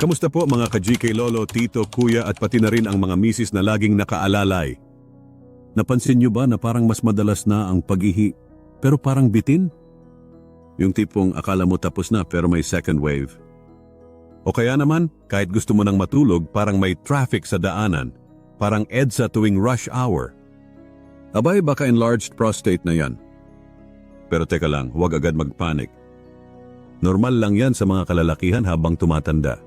Kamusta po mga ka-GK Lolo, Tito, Kuya at pati na rin ang mga misis na laging nakaalalay? Napansin niyo ba na parang mas madalas na ang paghihi pero parang bitin? Yung tipong akala mo tapos na pero may second wave. O kaya naman, kahit gusto mo nang matulog, parang may traffic sa daanan, parang EDSA tuwing rush hour. Abay, baka enlarged prostate na yan. Pero teka lang, huwag agad magpanik. Normal lang yan sa mga kalalakihan habang tumatanda.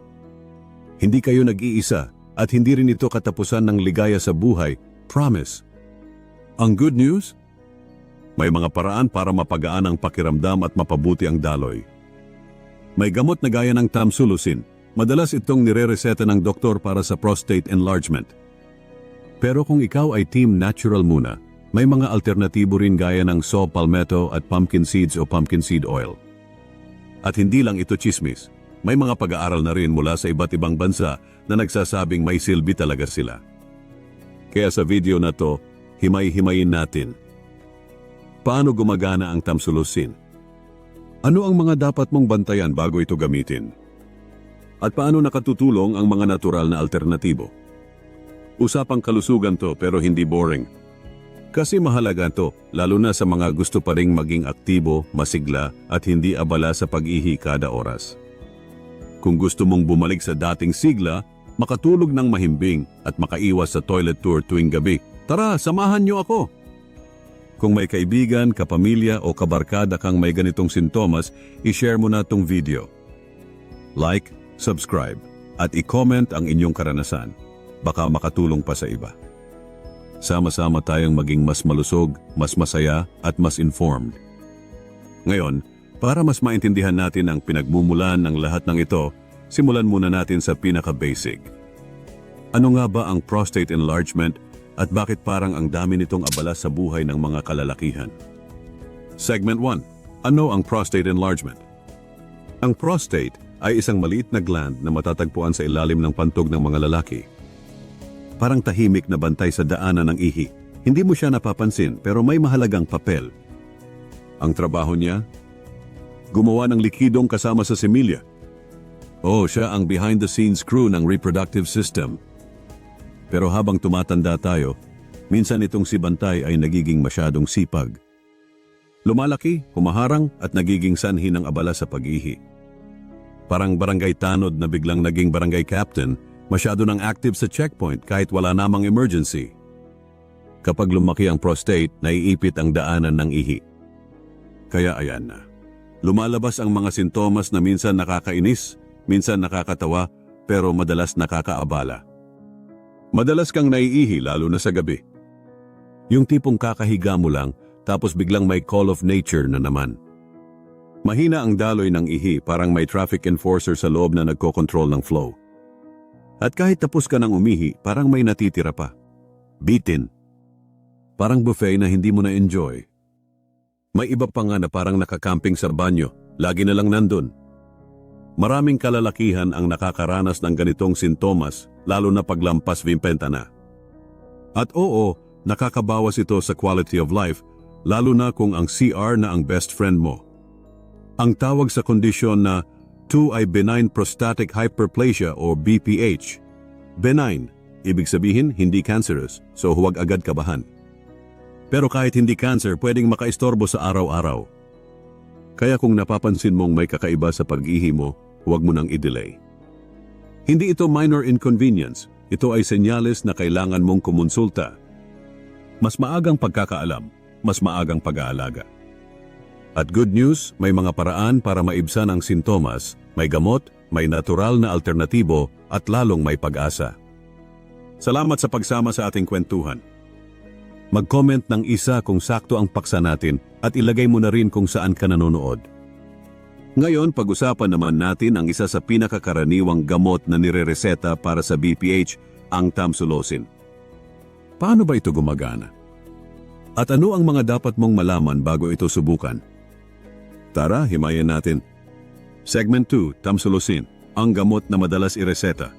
Hindi kayo nag-iisa at hindi rin ito katapusan ng ligaya sa buhay, promise. Ang good news? May mga paraan para mapagaan ang pakiramdam at mapabuti ang daloy. May gamot na gaya ng tamsulusin. Madalas itong nire-reseta ng doktor para sa prostate enlargement. Pero kung ikaw ay team natural muna, may mga alternatibo rin gaya ng saw palmetto at pumpkin seeds o pumpkin seed oil. At hindi lang ito chismis. May mga pag-aaral na rin mula sa iba't ibang bansa na nagsasabing may silbi talaga sila. Kaya sa video na to, himay-himayin natin. Paano gumagana ang tamsulusin? Ano ang mga dapat mong bantayan bago ito gamitin? At paano nakatutulong ang mga natural na alternatibo? Usapang kalusugan to pero hindi boring. Kasi mahalaga to, lalo na sa mga gusto pa ring maging aktibo, masigla at hindi abala sa pag-ihi kada oras. Kung gusto mong bumalik sa dating sigla, makatulog ng mahimbing at makaiwas sa toilet tour tuwing gabi, tara, samahan niyo ako! Kung may kaibigan, kapamilya o kabarkada kang may ganitong sintomas, i-share mo na tong video. Like, subscribe, at i-comment ang inyong karanasan. Baka makatulong pa sa iba. Sama-sama tayong maging mas malusog, mas masaya, at mas informed. Ngayon, para mas maintindihan natin ang pinagmumulan ng lahat ng ito, simulan muna natin sa pinaka-basic. Ano nga ba ang prostate enlargement at bakit parang ang dami nitong abala sa buhay ng mga kalalakihan? Segment 1. Ano ang prostate enlargement? Ang prostate ay isang maliit na gland na matatagpuan sa ilalim ng pantog ng mga lalaki. Parang tahimik na bantay sa daanan ng ihi. Hindi mo siya napapansin pero may mahalagang papel. Ang trabaho niya? Gumawa ng likidong kasama sa semilya. Oh, siya ang behind-the-scenes crew ng reproductive system. Pero habang tumatanda tayo, minsan itong si Bantay ay nagiging masyadong sipag. Lumalaki, humaharang at nagiging sanhi ng abala sa pag-ihi. Parang barangay tanod na biglang naging barangay captain, masyado nang active sa checkpoint kahit wala namang emergency. Kapag lumaki ang prostate, naiipit ang daanan ng ihi. Kaya ayan na. Lumalabas ang mga sintomas na minsan nakakainis, minsan nakakatawa, pero madalas nakakaabala. Madalas kang naiihi lalo na sa gabi. Yung tipong kakahiga mo lang tapos biglang may call of nature na naman. Mahina ang daloy ng ihi parang may traffic enforcer sa loob na nagkokontrol ng flow. At kahit tapos ka ng umihi, parang may natitira pa. Bitin. Parang buffet na hindi mo na-enjoy. May iba pa nga na parang nakakamping sa banyo, lagi na lang nandun. Maraming kalalakihan ang nakakaranas ng ganitong sintomas, lalo na paglampas vimpenta na. At oo, nakakabawas ito sa quality of life, lalo na kung ang CR na ang best friend mo. Ang tawag sa kondisyon na 2 ay benign prostatic hyperplasia o BPH. Benign, ibig sabihin hindi cancerous, so huwag agad kabahan. Pero kahit hindi cancer, pwedeng makaistorbo sa araw-araw. Kaya kung napapansin mong may kakaiba sa pag-ihi mo, huwag mo nang i-delay. Hindi ito minor inconvenience, ito ay senyales na kailangan mong kumonsulta. Mas maagang pagkakaalam, mas maagang pag-aalaga. At good news, may mga paraan para maibsan ang sintomas, may gamot, may natural na alternatibo at lalong may pag-asa. Salamat sa pagsama sa ating kwentuhan. Mag-comment ng isa kung sakto ang paksa natin at ilagay mo na rin kung saan ka nanonood. Ngayon, pag-usapan naman natin ang isa sa pinakakaraniwang gamot na nirereseta para sa BPH, ang tamsulosin. Paano ba ito gumagana? At ano ang mga dapat mong malaman bago ito subukan? Tara, himayan natin. Segment 2, Tamsulosin, ang gamot na madalas ireseta.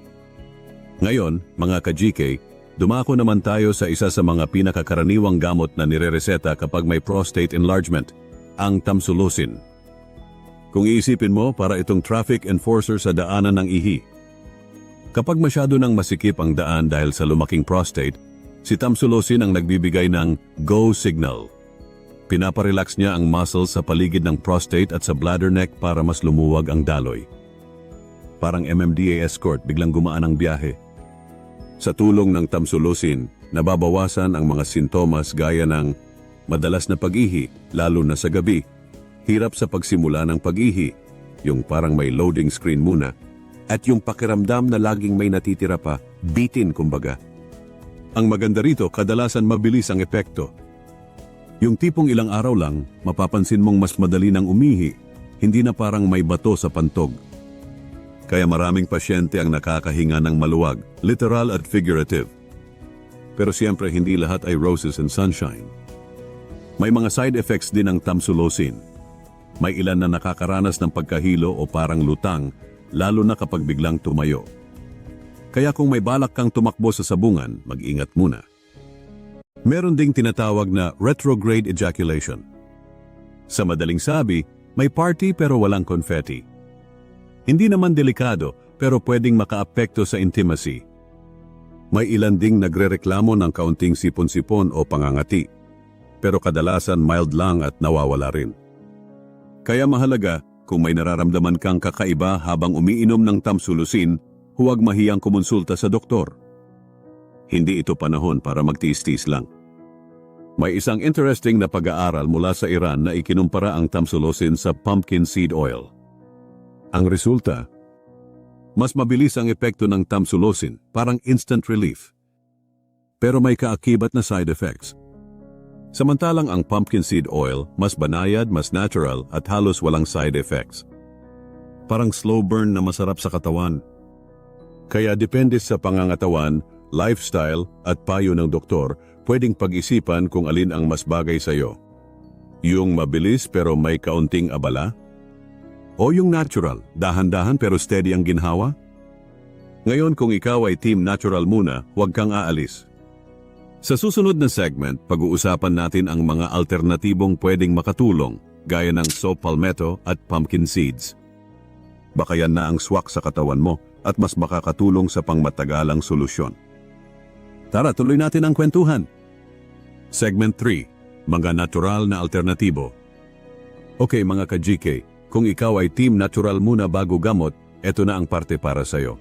Ngayon, mga ka-GK, dumako naman tayo sa isa sa mga pinakakaraniwang gamot na nirereseta kapag may prostate enlargement, ang Tamsulosin. Kung iisipin mo, para itong traffic enforcer sa daanan ng ihi. Kapag masyado nang masikip ang daan dahil sa lumaking prostate, si tamsulosin ang nagbibigay ng go signal. Pinaparelax niya ang muscles sa paligid ng prostate at sa bladder neck para mas lumuwag ang daloy. Parang MMDA escort biglang gumaan ang biyahe. Sa tulong ng tamsulosin, nababawasan ang mga sintomas gaya ng madalas na pag-ihi, lalo na sa gabi, hirap sa pagsimula ng pag-ihi, yung parang may loading screen muna, at yung pakiramdam na laging may natitira pa, bitin kumbaga. Ang maganda rito, kadalasan mabilis ang epekto. Yung tipong ilang araw lang, mapapansin mong mas madali nang umihi, hindi na parang may bato sa pantog. Kaya maraming pasyente ang nakakahinga ng maluwag, literal at figurative. Pero siyempre hindi lahat ay roses and sunshine. May mga side effects din ng tamsulosin. May ilan na nakakaranas ng pagkahilo o parang lutang, lalo na kapag biglang tumayo. Kaya kung may balak kang tumakbo sa sabungan, mag-ingat muna. Meron ding tinatawag na retrograde ejaculation. Sa madaling sabi, may party pero walang confetti. Hindi naman delikado pero pwedeng makaapekto sa intimacy. May ilan ding nagrereklamo ng kaunting sipon-sipon o pangangati. Pero kadalasan mild lang at nawawala rin. Kaya mahalaga, kung may nararamdaman kang kakaiba habang umiinom ng tamsulusin, huwag mahiyang kumonsulta sa doktor. Hindi ito panahon para magtiis-tiis lang. May isang interesting na pag-aaral mula sa Iran na ikinumpara ang tamsulosin sa pumpkin seed oil. Ang resulta, mas mabilis ang epekto ng tamsulosin, parang instant relief. Pero may kaakibat na side effects. Samantalang ang pumpkin seed oil, mas banayad, mas natural at halos walang side effects. Parang slow burn na masarap sa katawan. Kaya depende sa pangangatawan, lifestyle at payo ng doktor, pwedeng pag-isipan kung alin ang mas bagay sa iyo. Yung mabilis pero may kaunting abala? O yung natural, dahan-dahan pero steady ang ginhawa? Ngayon kung ikaw ay team natural muna, huwag kang aalis. Sa susunod na segment, pag-uusapan natin ang mga alternatibong pwedeng makatulong, gaya ng soap palmetto at pumpkin seeds. Baka yan na ang swak sa katawan mo at mas makakatulong sa pangmatagalang solusyon. Tara, tuloy natin ang kwentuhan. Segment 3. Mga natural na alternatibo. Okay mga ka-GK, kung ikaw ay team natural muna bago gamot, eto na ang parte para sa'yo.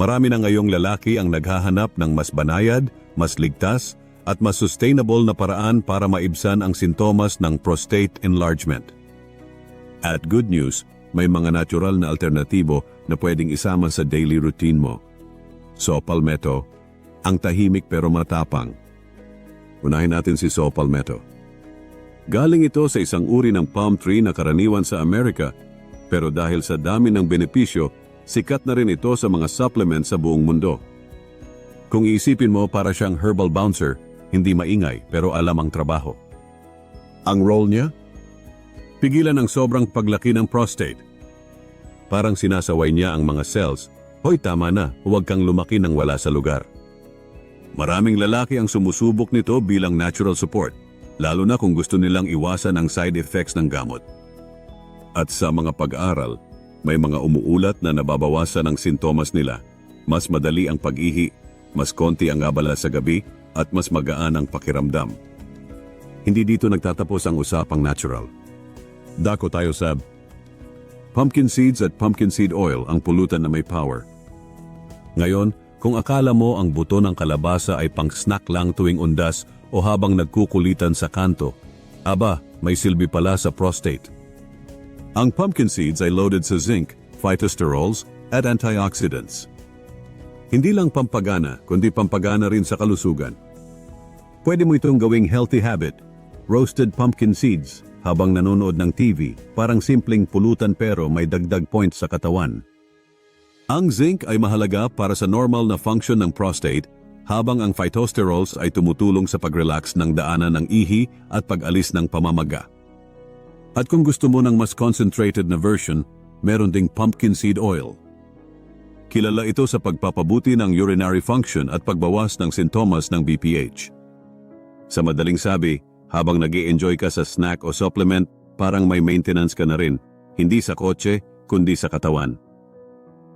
Marami na ngayong lalaki ang naghahanap ng mas banayad, mas ligtas, at mas sustainable na paraan para maibsan ang sintomas ng prostate enlargement. At good news, may mga natural na alternatibo na pwedeng isama sa daily routine mo. So palmetto, ang tahimik pero matapang. Unahin natin si So palmetto. Galing ito sa isang uri ng palm tree na karaniwan sa Amerika, pero dahil sa dami ng benepisyo, sikat na rin ito sa mga supplements sa buong mundo. Kung iisipin mo para siyang herbal bouncer, hindi maingay pero alam ang trabaho. Ang role niya? Pigilan ang sobrang paglaki ng prostate. Parang sinasaway niya ang mga cells, Hoy tama na, huwag kang lumaki ng wala sa lugar. Maraming lalaki ang sumusubok nito bilang natural support, lalo na kung gusto nilang iwasan ang side effects ng gamot. At sa mga pag-aaral, may mga umuulat na nababawasan ang sintomas nila. Mas madali ang pag-ihi, mas konti ang abala sa gabi, at mas magaan ang pakiramdam. Hindi dito nagtatapos ang usapang natural. Dako tayo sa pumpkin seeds at pumpkin seed oil ang pulutan na may power. Ngayon, kung akala mo ang buto ng kalabasa ay pang-snack lang tuwing undas o habang nagkukulitan sa kanto, aba, may silbi pala sa prostate. Ang pumpkin seeds ay loaded sa zinc, phytosterols, at antioxidants. Hindi lang pampagana, kundi pampagana rin sa kalusugan. Pwede mo itong gawing healthy habit, roasted pumpkin seeds, habang nanonood ng TV, parang simpleng pulutan pero may dagdag points sa katawan. Ang zinc ay mahalaga para sa normal na function ng prostate, habang ang phytosterols ay tumutulong sa pag-relax ng daanan ng ihi at pag-alis ng pamamaga. At kung gusto mo ng mas concentrated na version, meron ding pumpkin seed oil. Kilala ito sa pagpapabuti ng urinary function at pagbawas ng sintomas ng BPH. Sa madaling sabi, habang nag enjoy ka sa snack o supplement, parang may maintenance ka na rin, hindi sa kotse, kundi sa katawan.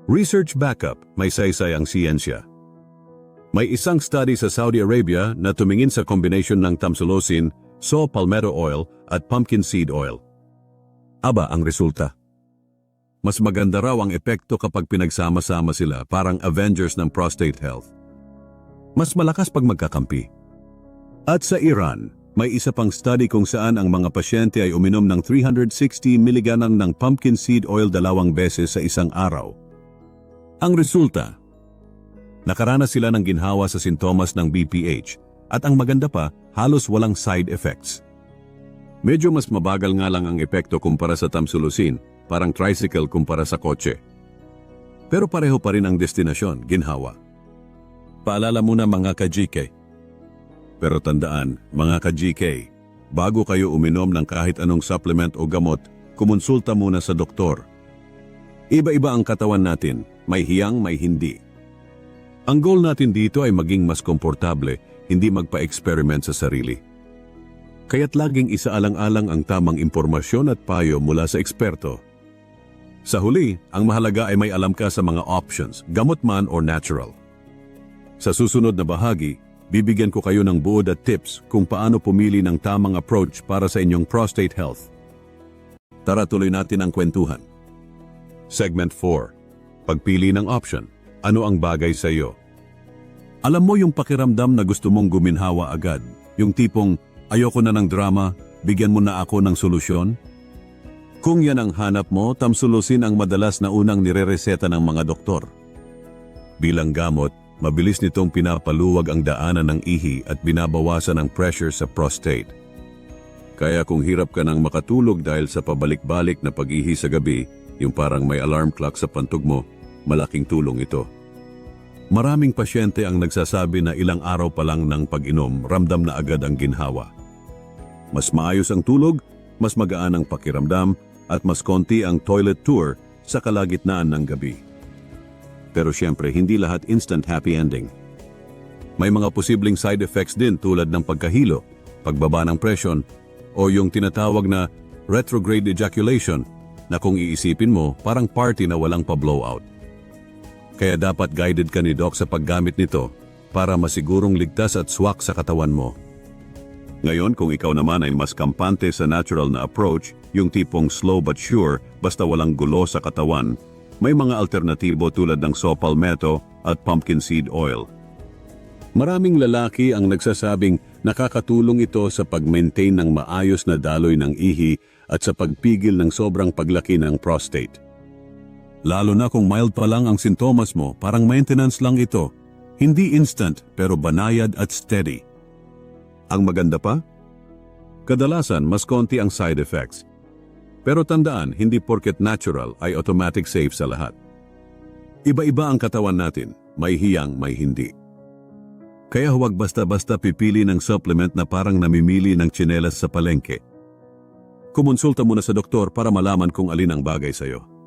Research backup, may saysay ang siyensya. May isang study sa Saudi Arabia na tumingin sa combination ng tamsulosin, saw palmetto oil at pumpkin seed oil. Aba ang resulta. Mas maganda raw ang epekto kapag pinagsama-sama sila parang Avengers ng prostate health. Mas malakas pag magkakampi. At sa Iran, may isa pang study kung saan ang mga pasyente ay uminom ng 360 mg ng pumpkin seed oil dalawang beses sa isang araw. Ang resulta, nakaranas sila ng ginhawa sa sintomas ng BPH at ang maganda pa, halos walang side effects. Medyo mas mabagal nga lang ang epekto kumpara sa tamsulusin, parang tricycle kumpara sa kotse. Pero pareho pa rin ang destinasyon, ginhawa. Paalala muna mga ka-GK. Pero tandaan, mga ka-GK, bago kayo uminom ng kahit anong supplement o gamot, kumonsulta muna sa doktor. Iba-iba ang katawan natin, may hiyang, may hindi. Ang goal natin dito ay maging mas komportable, hindi magpa-experiment sa sarili. Kaya't laging isaalang-alang ang tamang impormasyon at payo mula sa eksperto. Sa huli, ang mahalaga ay may alam ka sa mga options, gamot man or natural. Sa susunod na bahagi, bibigyan ko kayo ng buod at tips kung paano pumili ng tamang approach para sa inyong prostate health. Tara tuloy natin ang kwentuhan. Segment 4. Pagpili ng option. Ano ang bagay sa iyo? Alam mo yung pakiramdam na gusto mong guminhawa agad? Yung tipong, ayoko na ng drama, bigyan mo na ako ng solusyon? Kung yan ang hanap mo, tamsulusin ang madalas na unang nirereseta ng mga doktor. Bilang gamot, mabilis nitong pinapaluwag ang daanan ng ihi at binabawasan ang pressure sa prostate. Kaya kung hirap ka nang makatulog dahil sa pabalik-balik na pag-ihi sa gabi, yung parang may alarm clock sa pantog mo, malaking tulong ito. Maraming pasyente ang nagsasabi na ilang araw pa lang ng pag-inom, ramdam na agad ang ginhawa. Mas maayos ang tulog, mas magaan ang pakiramdam, at mas konti ang toilet tour sa kalagitnaan ng gabi. Pero siyempre, hindi lahat instant happy ending. May mga posibleng side effects din tulad ng pagkahilo, pagbaba ng presyon, o yung tinatawag na retrograde ejaculation na kung iisipin mo parang party na walang pa-blowout. Kaya dapat guided ka ni Doc sa paggamit nito para masigurong ligtas at swak sa katawan mo. Ngayon kung ikaw naman ay mas kampante sa natural na approach, yung tipong slow but sure basta walang gulo sa katawan, may mga alternatibo tulad ng saw at pumpkin seed oil. Maraming lalaki ang nagsasabing nakakatulong ito sa pag-maintain ng maayos na daloy ng ihi at sa pagpigil ng sobrang paglaki ng prostate. Lalo na kung mild pa lang ang sintomas mo, parang maintenance lang ito. Hindi instant pero banayad at steady. Ang maganda pa? Kadalasan mas konti ang side effects. Pero tandaan, hindi porket natural ay automatic safe sa lahat. Iba-iba ang katawan natin, may hiyang, may hindi. Kaya huwag basta-basta pipili ng supplement na parang namimili ng tsinelas sa palengke. Kumonsulta muna sa doktor para malaman kung alin ang bagay sa'yo.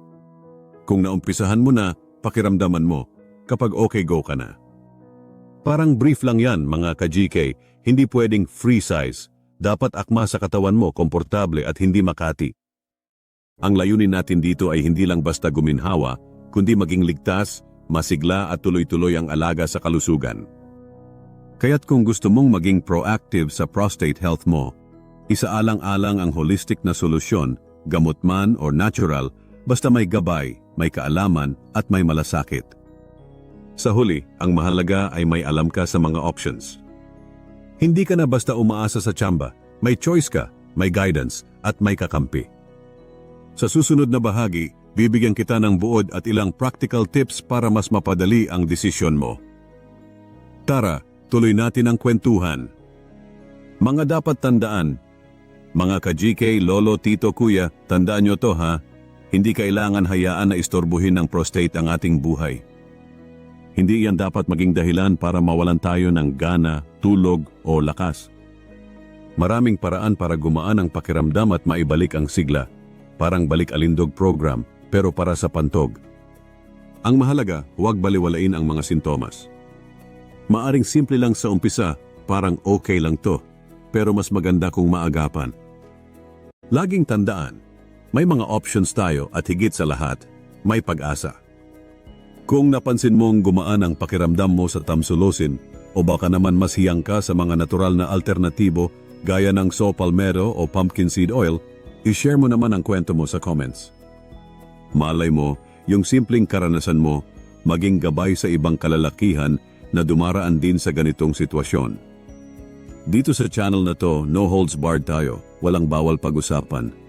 Kung naumpisahan mo na, pakiramdaman mo, kapag okay go ka na. Parang brief lang yan mga ka-GK, hindi pwedeng free size. Dapat akma sa katawan mo, komportable at hindi makati. Ang layunin natin dito ay hindi lang basta guminhawa, kundi maging ligtas, masigla at tuloy-tuloy ang alaga sa kalusugan. Kaya't kung gusto mong maging proactive sa prostate health mo, isaalang-alang ang holistic na solusyon, gamot man or natural, basta may gabay, may kaalaman at may malasakit. Sa huli, ang mahalaga ay may alam ka sa mga options. Hindi ka na basta umaasa sa tsamba, may choice ka, may guidance at may kakampi. Sa susunod na bahagi, bibigyan kita ng buod at ilang practical tips para mas mapadali ang desisyon mo. Tara, tuloy natin ang kwentuhan. Mga dapat tandaan. Mga ka-GK, Lolo, Tito, Kuya, tandaan nyo to ha. Hindi kailangan hayaan na istorbuhin ng prostate ang ating buhay. Hindi yan dapat maging dahilan para mawalan tayo ng gana, tulog o lakas. Maraming paraan para gumaan ang pakiramdam at maibalik ang sigla. Parang balik alindog program pero para sa pantog. Ang mahalaga, huwag baliwalain ang mga sintomas. Maaring simple lang sa umpisa, parang okay lang to, pero mas maganda kung maagapan. Laging tandaan, may mga options tayo at higit sa lahat, may pag-asa. Kung napansin mong gumaan ang pakiramdam mo sa tamsulosin o baka naman mas hiyang ka sa mga natural na alternatibo gaya ng saw palmetto o pumpkin seed oil, i-share mo naman ang kwento mo sa comments. Malay mo, yung simpleng karanasan mo, maging gabay sa ibang kalalakihan na dumaraan din sa ganitong sitwasyon. Dito sa channel na to, no holds barred tayo, walang bawal pag-usapan.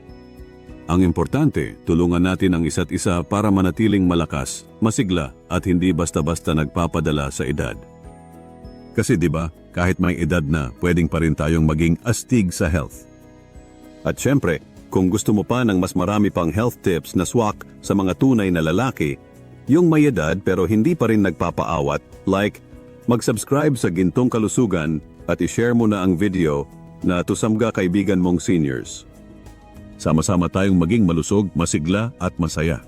Ang importante, tulungan natin ang isa't isa para manatiling malakas, masigla at hindi basta-basta nagpapadala sa edad. Kasi 'di ba, kahit may edad na, pwedeng pa rin tayong maging astig sa health. At syempre, kung gusto mo pa ng mas marami pang health tips na swak sa mga tunay na lalaki, yung may edad pero hindi pa rin nagpapaawat, like, mag-subscribe sa Gintong Kalusugan at i-share mo na ang video na tusamga kaibigan mong seniors. Sama-sama tayong maging malusog, masigla at masaya.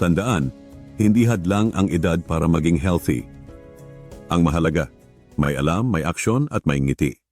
Tandaan, hindi hadlang ang edad para maging healthy. Ang mahalaga, may alam, may aksyon at may ngiti.